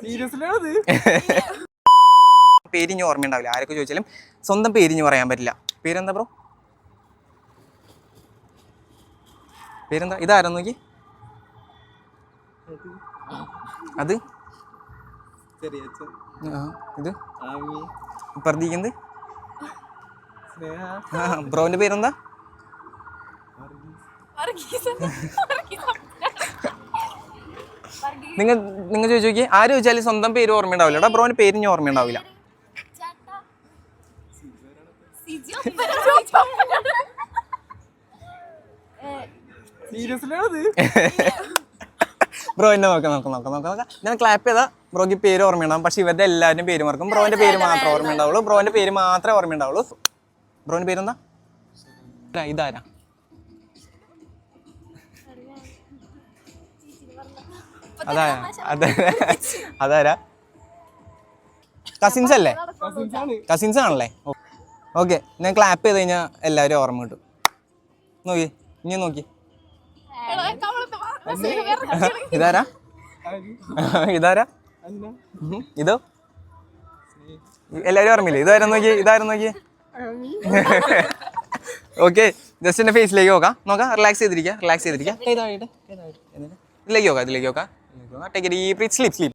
പേരിഞ്ഞ് ഓർമ്മയുണ്ടാവില്ല. ആരൊക്കെ ചോദിച്ചാലും സ്വന്തം പേരിഞ്ഞ് പറയാൻ പറ്റില്ല. പേരെന്താ ബ്രോ പേരെന്താ? ഇതാരാ നോക്കി? അത്? ഇത്? ഇപ്പറത്തിരിക്കുന്നത് ആ ബ്രോന്റെ പേരെന്താ? നിങ്ങൾ നിങ്ങൾ ചോദിച്ചു നോക്കി ആര് ചോദിച്ചാലും സ്വന്തം പേര് ഓർമ്മയുണ്ടാവില്ല എടാ ബ്രോന്റെ പേരിഞ്ഞ് ഓർമ്മയുണ്ടാവില്ല. ബ്രോ എന്നെ നോക്കാം നോക്കാം നോക്കാം നോക്കാം നോക്കാം. ഞാൻ ക്ലാപ്പ് ചെയ്താൽ ബ്രോക്ക് പേര് ഓർമ്മയുണ്ടാവും. പക്ഷെ ഇവരുടെ എല്ലാവരും പേര് മറക്കും. ബ്രോന്റെ പേര് മാത്രമേ ഓർമ്മയുണ്ടാവുള്ളൂ. ബ്രോന്റെ പേര് മാത്രമേ ഓർമ്മയുണ്ടാവുള്ളൂ. ബ്രോന്റെ പേരെന്താ? ഇതാ, ഇതാരാ? അതാരാ? അതെ. അതാരാ? കസിൻസ് അല്ലേ? കസിൻസ് ആണല്ലേ? ഓക്കെ ഞാൻ ക്ലാപ്പ് ചെയ്ത് കഴിഞ്ഞാൽ എല്ലാവരും ഓർമ്മ കിട്ടും. നോക്കി. ഇനി നോക്കി. ഇതാരാ? ഇതാരാ? ഇതോ? എല്ലാവരും ഓർമ്മയില്ലേ? ഇതാരും നോക്കി? ഇതാരും നോക്കി? ഓക്കെ ജസ്റ്റ് എന്റെ ഫേസിലേക്ക് നോക്കാം. നോക്കാം. റിലാക്സ് ചെയ്തിരിക്കുക റിലാക്സ് ചെയ്തിരിക്കുക ഇതിലേക്ക് നോക്കാം ഇതിലേക്ക് നോക്കാം. Take breath. Sleep, sleep